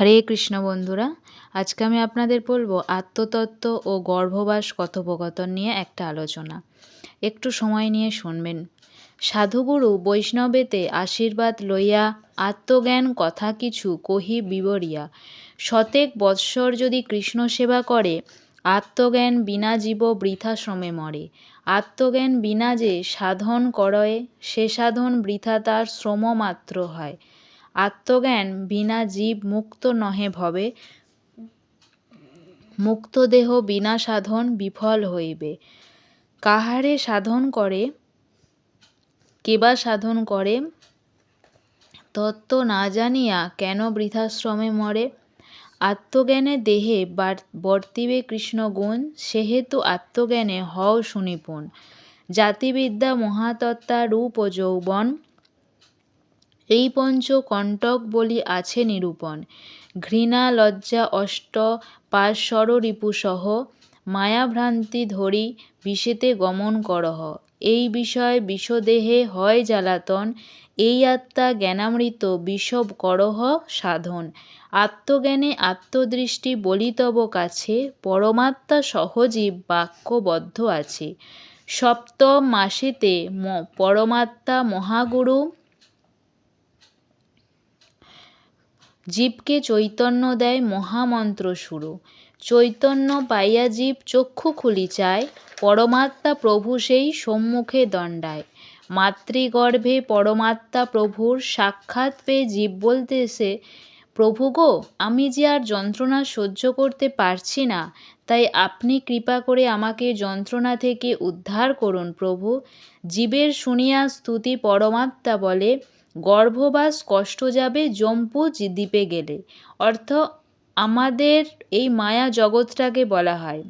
হরে কৃষ্ণ বন্ধুরা, আজকে আমি আপনাদের বলব আত্মতত্ত্ব ও গর্ভবাস কথোপকথন নিয়ে একটা আলোচনা। একটু সময় নিয়ে শুনবেন। সাধুগুরু বৈষ্ণবেতে আশীর্বাদ লইয়া আত্মজ্ঞান কথা কিছু কহি বিবরিয়া। শতেক বৎসর যদি কৃষ্ণ সেবা করে, আত্মজ্ঞান বিনা জীব বৃথা শ্রমে মরে। আত্মজ্ঞান বিনা যে সাধন করয়ে, সে সাধন বৃথা তার শ্রম মাত্র হয়। আত্মজ্ঞান বিনা জীব মুক্ত নহে ভবে। মুক্ত দেহ বিনা সাধন বিফল হইবে। কাহারে সাধন করে কেবা সাধন করে, তত্ত্ব না জানিয়া কেন বৃথাশ্রমে মরে? আত্মজ্ঞানে দেহে বর্তিবে কৃষ্ণগুণ সেহেতু আত্মজ্ঞানে হও সুনিপুণ। জাতিবিদ্যা মহাতত্ত্বা রূপ ও যৌবন এই পঞ্চ কণ্টক বলি আছে নিরূপণ। ঘৃণা, লজ্জা, অষ্ট পাশর রিপুসহ মায়াভ্রান্তি ধরি বিষেতে গমন করহ। এই বিষয় বিষদেহে হয় জ্বালাতন, এই আত্মা জ্ঞানামৃত বিষব করহ সাধন। আত্মজ্ঞানে আত্মদৃষ্টি বলিতব কাছে, পরমাত্মা সহজীব বাক্যবদ্ধ আছে। সপ্তম মাসেতে পরমাত্মা মহাগুরু জীবকে চৈতন্য দেয় মহামন্ত্র শুরু। চৈতন্য পাইয়া জীব চক্ষু খুলি চায়, পরমাত্মা প্রভু সেই সম্মুখে দণ্ডায়। মাতৃগর্ভে পরমাত্মা প্রভুর সাক্ষাৎ পেয়ে জীব বলতেছে, প্রভু গো, আমি যে আর যন্ত্রণা সহ্য করতে পারছি না, তাই আপনি কৃপা করে আমাকে যন্ত্রণা থেকে উদ্ধার করুন প্রভু। জীবের শুনিয়া স্তুতি পরমাত্মা বলে গর্ভবাস কষ্ট যাবে জম্পু দ্বীপে গেলে। অর্থ, আমাদের এই মায়া জগৎটাকে বলা হয়।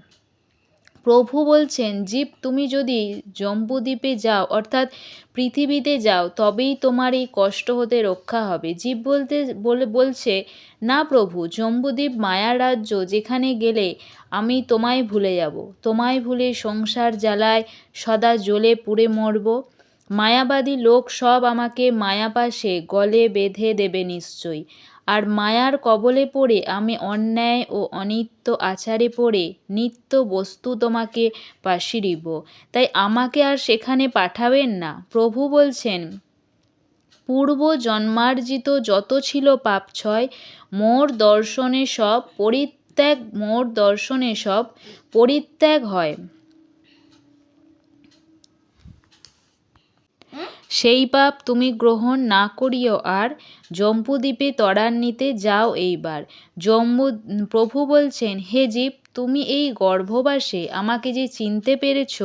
প্রভু বলছেন, জীব, তুমি যদি জম্বুদ্বীপে যাও, অর্থাৎ পৃথিবীতে যাও, তবেই তোমার এই কষ্ট হতে রক্ষা হবে। জীব বলতে, বলে, বলছে, না প্রভু জম্বুদ্বীপ মায়ার রাজ্য, যেখানে গেলে আমি তোমায় ভুলে যাব। তোমায় ভুলে সংসার জ্বালায় সদা জ্বলে পুড়ে মরব। মায়াবাদী লোক সব আমাকে মায়াপাশে গলে বেঁধে দেবে নিশ্চয়ই। আর মায়ার কবলে পড়ে আমি অন্যায় ও অনিত্য আচারে পড়ে নিত্য বস্তু তোমাকে পাশিরিব। তাই আমাকে আর সেখানে পাঠাবেন না। প্রভু বলছেন পূর্ব জন্মার্জিত যত ছিল পাপ ছয়, মোর দর্শনে সব পরিত্যাগ, মোর দর্শনে সব পরিত্যাগ হয়। সেই পাপ তুমি গ্রহণ না করিও আর জম্বুদ্বীপে ত্বরান্বিতে যাও এইবার। জম্বু প্রভু বলছেন, হে জীব, তুমি এই গর্ভবাসে আমাকে যে চিনতে পেরেছ,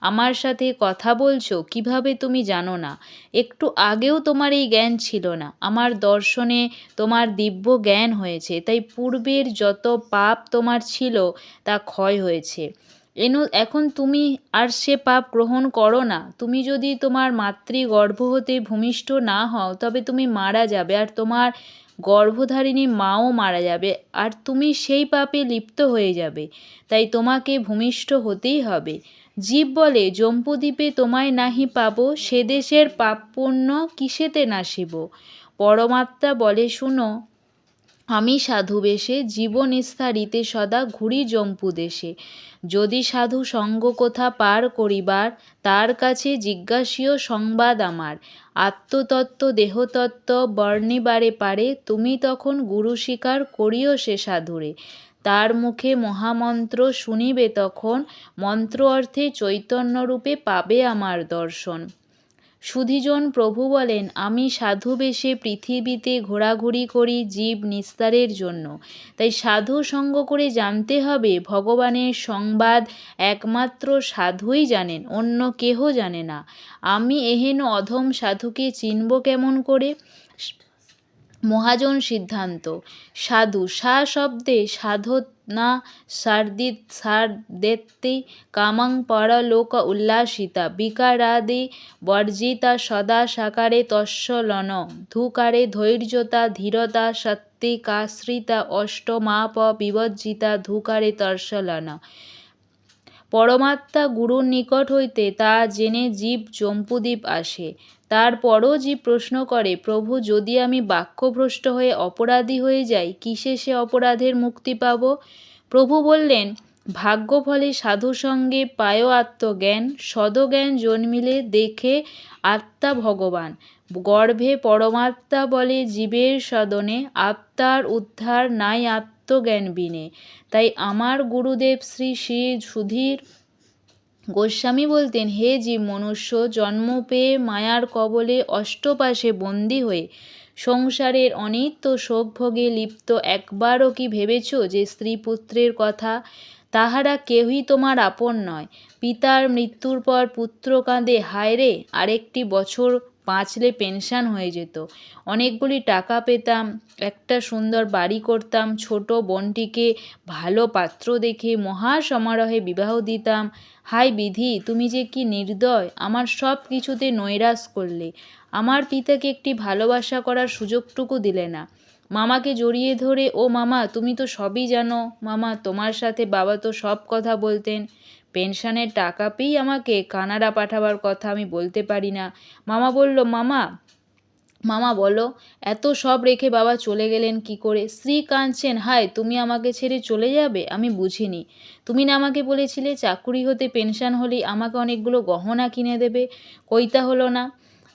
আমার সাথে কথা বলছো, কীভাবে তুমি জানো না? একটু আগেও তোমার এই জ্ঞান ছিল না। আমার দর্শনে তোমার দিব্য জ্ঞান হয়েছে, তাই পূর্বের যত পাপ তোমার ছিল, তা ক্ষয় হয়েছে। এন, এখন তুমি আর সে পাপ গ্রহণ করো না। তুমি যদি তোমার মাতৃগর্ভ হতে ভূমিষ্ঠ না হও, তবে তুমি মারা যাবে আর তোমার গর্ভধারিণী মাও মারা যাবে আর তুমি সেই পাপে লিপ্ত হয়ে যাবে। তাই তোমাকে ভূমিষ্ঠ হতেই হবে। জীব বলে জম্পুদ্বীপে তোমায় নাহি পাব, সে দেশের পাপ পুণ্য কিসেতে নাসিব পরমাত্মা বলে, শুনো আমি সাধু বেশে, জীবন স্থিরিতে সদা ঘুরি জম্পু দেশে। যদি সাধু সঙ্গ কোথা পার করিবার, তার কাছে জিজ্ঞাসীয় সংবাদ আমার। আত্মতত্ত্ব, দেহতত্ত্ব বর্ণিবারে পারে, তুমি তখন গুরু স্বীকার করিও সে সাধুরে। তার মুখে মহামন্ত্র শুনিবে তখন, মন্ত্র অর্থে চৈতন্যরূপে পাবে আমার দর্শন। সুধীজন প্রভু বলেন, আমি সাধু বেশে পৃথিবীতে ঘোরাঘুরি করি জীব নিস্তারের জন্য। তাই সাধু সঙ্গ করে জানতে হবে, ভগবানের সংবাদ একমাত্র সাধুই জানেন, অন্য কেহ জানে না। আমি এহেন অধম সাধুকে চিনব কেমন করে? মহাজন সিদ্ধান্ত। সাধু, সা শব্দে সাধনা সার্দিত সার্দেত্তি কামাং পরলোক উল্লাসিতা বিকারাদি বর্জিতা সদা সাকারে তস্যলন ধুকারে ধৈর্যতা ধীরতা সত্ত্বিকাশ্রিতা অষ্টমাপ বিবজ্জিতা ধুকারে তর্ষলন পরমাত্মা গুরুর নিকট হইতে তা জেনে জীব জম্পুদ্বীপ আসে। তারপরও জীব প্রশ্ন করে, প্রভু, যদি আমি বাক্যভ্রষ্ট হয়ে অপরাধী হয়ে যাই, কিসে সে অপরাধের মুক্তি পাব? প্রভু বললেন, ভাগ্যফলে সাধু সঙ্গে পায় আত্মজ্ঞান, সদজ্ঞান জন্মিলে দেখে আত্মা ভগবান। গর্ভে পরমাত্মা বলে জীবের সদনে আত্মার উদ্ধার নাই আত্মজ্ঞান বিনে। তাই আমার গুরুদেব শ্রী শ্রী সুধীর গোস্বামী বলতেন, হে জীব মনুষ্য, জন্ম পেয়ে মায়ার কবলে অষ্টপাশে বন্দী হয়ে সংসারের অনিত্য শোকভোগে লিপ্ত একবারও কি ভেবেছ যে স্ত্রী পুত্রের কথা? তাহারা কেউই তোমার আপন নয়। পিতার মৃত্যুর পর পুত্র কাঁদে হায় রে আরেকটি বছর বাঁচলে পেনশন হয়ে যেত। অনেকগুলি টাকা পেতাম, একটা সুন্দর বাড়ি করতাম, ছোট বোনটিকে ভালো পাত্র দেখে মহা সমারোহে বিবাহ দিতাম। হাই বিধি, তুমি যে কি নির্দয়, আমার সব কিছুতে নৈরাশ করলে। আমার পিতাকে একটি ভালোবাসা করার সুযোগটুকু দিলে না। মামাকে জড়িয়ে ধরে, ও মামা, তুমি তো সবই জানো। মামা, তোমার সাথে বাবা তো সব কথা বলতেন। পেনশনের টাকা পেয়েই আমাকে কানাডা পাঠাবার কথা আমি বলতে পারি না। মামা বলল, মামা মামা বলো, এত সব রেখে বাবা চলে গেলেন কি করে? স্ত্রী কাঁদছেন, হায়, তুমি আমাকে ছেড়ে চলে যাবে? আমি বুঝিনি। তুমি না আমাকে বলেছিলে চাকুরি হতে পেনশন হলেই আমাকে অনেকগুলো গহনা কিনে দেবে? কইতা হলো না।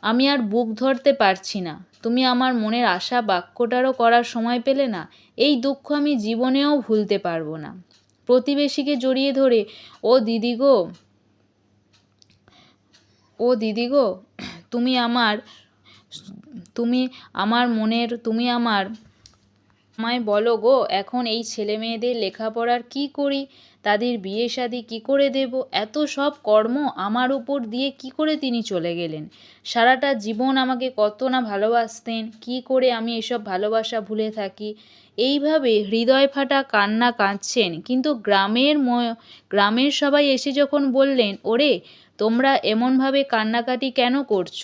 আমি আর বুক ধরতে পারছি না। তুমি আমার মনের আশা বাক্যটারও করার সময় পেলে না। এই দুঃখ আমি জীবনেও ভুলতে পারব না। প্রতিবেশীকে জড়িয়ে ধরে, ও দিদি গো, ও দিদি গো, তুমি আমার তুমি আমার মনের, তুমি আমার আমায় বলো গো, এখন এই ছেলে মেয়েদের লেখাপড়ার কী করি? তাদের বিয়ে শাদি কী করে দেব? এত সব কর্ম আমার উপর দিয়ে কি করে তিনি চলে গেলেন? সারাটা জীবন আমাকে কত না ভালোবাসতেন, কি করে আমি এসব ভালোবাসা ভুলে থাকি? এইভাবে হৃদয় ফাটা কান্না কাঁদছেন। কিন্তু গ্রামের গ্রামের সবাই এসে যখন বললেন, ওরে, তোমরা এমনভাবে কান্নাকাটি কেন করছ?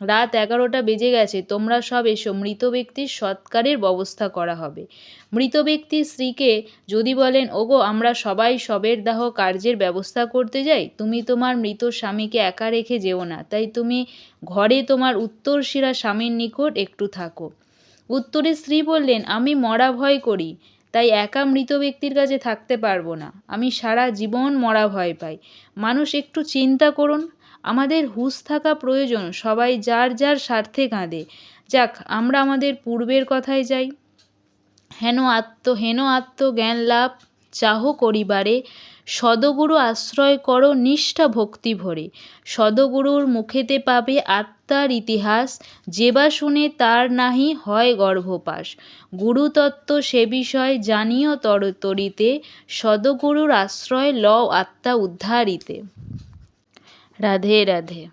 রাত এগারোটা বেজে গেছে, তোমরা সব এসো। মৃত ব্যক্তির সৎকারের ব্যবস্থা করা হবে। মৃত ব্যক্তির স্ত্রীকে যদি বলেন, ওগো, আমরা সবাই সবের দাহ কার্যের ব্যবস্থা করতে যাই, তুমি তোমার মৃত স্বামীকে একা রেখে যেও না। তাই তুমি ঘরে তোমার উত্তরশিরা স্বামীর নিকট একটু থাকো। উত্তরে স্ত্রী বললেন, আমি মরা ভয় করি, তাই একা মৃত ব্যক্তির কাছে থাকতে পারব না। আমি সারা জীবন মরা ভয় পাই। মানুষ একটু চিন্তা করুন আমাদের হুঁশ থাকা প্রয়োজন, সবাই যার যার স্বার্থে কাঁদে। যাক, আমরা আমাদের পূর্বের কথায় যাই। হেন আত্ম, হেন আত্মজ্ঞান লাভ, চাহ করিবারে। সদগুরু আশ্রয় করো, নিষ্ঠা ভক্তি ভরে। সদগুরুর মুখেতে পাবে আত্মার ইতিহাস, যে বা শুনে তার নাহি হয় গর্ভপাস গুরুতত্ত্ব সে বিষয় জানিও তরিতে, সদগুরুর আশ্রয় লও আত্মা উদ্ধারিতে। राधे राधे।